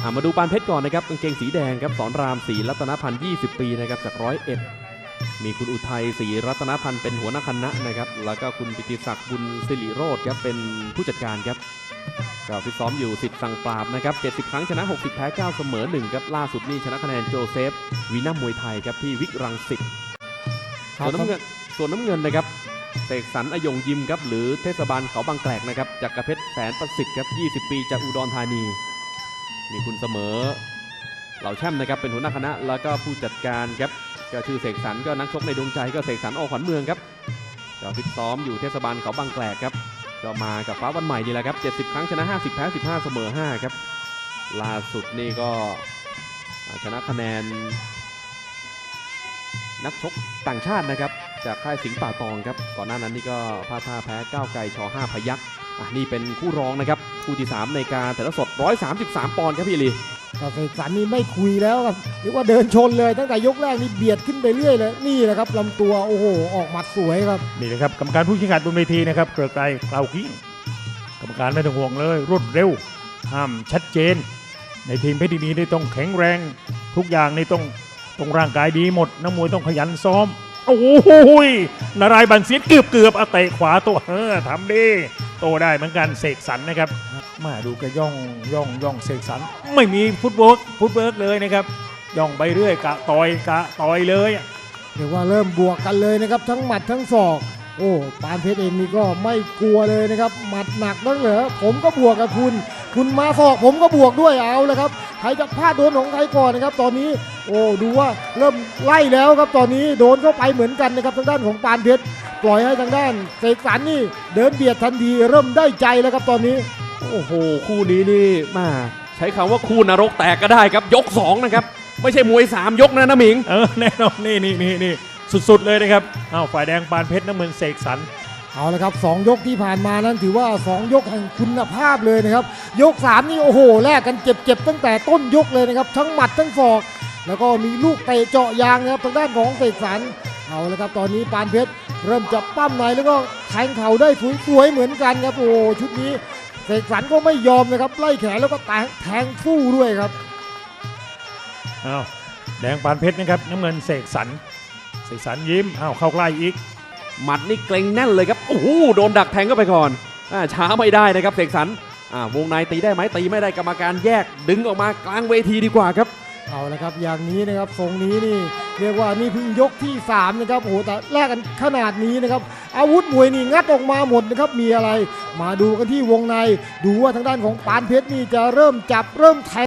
อะมาดูปานเพชรก่อนนะครับกางเกงสีแดงครับสอนรามศรีรัตนพันธ์20 ปีนะครับจากร้อยเอ็ดมีคุณอุทัยศรีรัตนพันธ์เป็นหัวหน้าคณะนะครับ แล้วก็คุณปิติศักดิ์บุญสิริโรธครับเป็นผู้จัดการครับก็ฟิตซ้อมอยู่10สั่งปราบนะครับ 70 ครั้งชนะ 60 แพ้ 9 เสมอ 1 ครับ ล่าสุดนี่ชนะคะแนนโจเซฟ วีนัมมวยไทยครับที่วิกรังสิตส่วนน้ำเงินส่วนน้ำเงินนะครับเสกสรรอยงยิมครับหรือเทศบาลเขาบางแกลกนะครับจากกระเพชรแสนประสิทธิ์ครับ 20 ปีจากอุดรธานี มีคุณเสมอ เหล่าแช่มนะครับเป็นหัวหน้าคณะแล้วก็ผู้จัดการครับก็ชื่อเสกสรรก็นักชกในดวงใจก็เสกสรรอขวัญเมืองครับก็ฟิตซ้อมอยู่เทศบาลเขาบางแกลกครับก็มากับฟ้าวันใหม่นี่แหละครับ 70 ครั้งชนะ 50 แพ้ 15 เสมอ 5 ครับ ล่าสุดนี่ก็ชนะคะแนน นักชกต่างชาตินะครับ จากค่ายสิงห์ป่าตองครับ ก่อนหน้านั้นนี่ก็พลาดท่าแพ้ก้าวไกลช5พยักษ์ อะนี่เป็นคู่รองนะครับคู่ที่ 3 ในการแต่ละสด 133 ปอนด์ครับพี่ลีก็เสกสรรนี่ไม่คุยแล้วครับเรียกว่าเดินชนเลยตั้งแต่ยกแรกนี่เบียดขึ้นไปเรื่อยเลยนี่แหละครับลำตัวโอ้โหออกหมัดสวยครับนี่นะครับกรรมการผู้ชี้ขาดบนเวทีนะครับเกลือไกรกล่าวกิ้งกรรมการไม่ต้องห่วงเลย รวดเร็วห้ามชัดเจน ในทีมเพชรดีนี่ต้องแข็งแรง ทุกอย่างนี่ต้องต้องร่างกายดีหมดนักมวยต้องขยันซ้อมโอ้โหยนารายณ์บันเสียนเกือบเกือบๆเอาเตะขวาตัวเออทำดี โตได้เหมือนกันเสกสรรนะครับมาดูกระย่องย่องย่องเสกสรรไม่มีฟุตเวิร์กฟุตเวิร์กเลยนะครับย่องไปเรื่อยกะต่อยกะต่อยเลยเรียกว่าเริ่มบวกกันเลยนะครับทั้งหมัดทั้งศอก โอ้ปานเพชรเองนี่ก็ไม่กลัวเลยนะครับหมัดหนักนักเหรอผมก็บวกกับคุณ คุณมาศอกผมก็บวกด้วยเอาเลยครับใครจะพลาดโดนของใครก่อนนะครับ ตอนนี้โอ้ดูว่าเริ่มไล่แล้วครับตอนนี้โดนเข้าไปเหมือนกันนะครับทางด้านของปานเพชร ปล่อยให้ทางด้านเสกสรรนี่เดินเบียดทันทีเริ่มได้ใจแล้วครับตอนนี้ โอ้โห คู่นี้นี่มาใช้คำว่าคู่นรกแตกก็ได้ครับยก 2 นะครับ ไม่ใช่มวย 3 ยกนะนะหมิง เออแน่นอนนี่นี่นี่นี่สุดๆเลยนะครับอ้าวฝ่ายแดงปานเพชรน้ำเงินเสกสรรเอาละครับสองยกที่ผ่านมานั้นถือว่า 2 ยกแห่งคุณภาพเลยนะครับ ยก 3 นี่โอ้โหแลกกันเจ็บๆตั้งแต่ต้นยกเลยนะครับ ทั้งหมัดทั้งศอก แล้วก็มีลูกเตะเจาะยางนะครับทางด้านของเสกสรรเอาละครับตอนนี้ปานเพชร เริ่มจับปั้มในแล้วก็แทงเข่าได้สวยๆเหมือนกันครับโอ้โหชุดนี้เสกสรรก็ไม่ยอมนะครับไล่แขนแล้วก็แทงแทงสู้ด้วยครับอ้าวแดงปานเพชรนะครับน้ำเงินเสกสรรเสกสรรยิ้มอ้าวเข้าใกล้อีก หมัดนี่เกรงแน่นเลยครับโอ้โหโดนดักแทงเข้าไปก่อนอ่าช้าไม่ได้นะครับเสกสรรอ่าวงในตีได้ไหมตีไม่ได้กรรมการแยกดึงออกมากลางเวทีดีกว่าครับ เอาละครับ อย่างนี้นะครับทรงนี้นี่เรียกว่านี่เพิ่งยกที่3นะครับโอ้โหแต่แลกกันขนาดนี้นะครับ อาวุธมวยนี่งัดออกมาหมดนะครับมีอะไร มาดูกันที่วงในดูว่าทางด้านของปานเพชรนี่จะเริ่มจับเริ่มแทง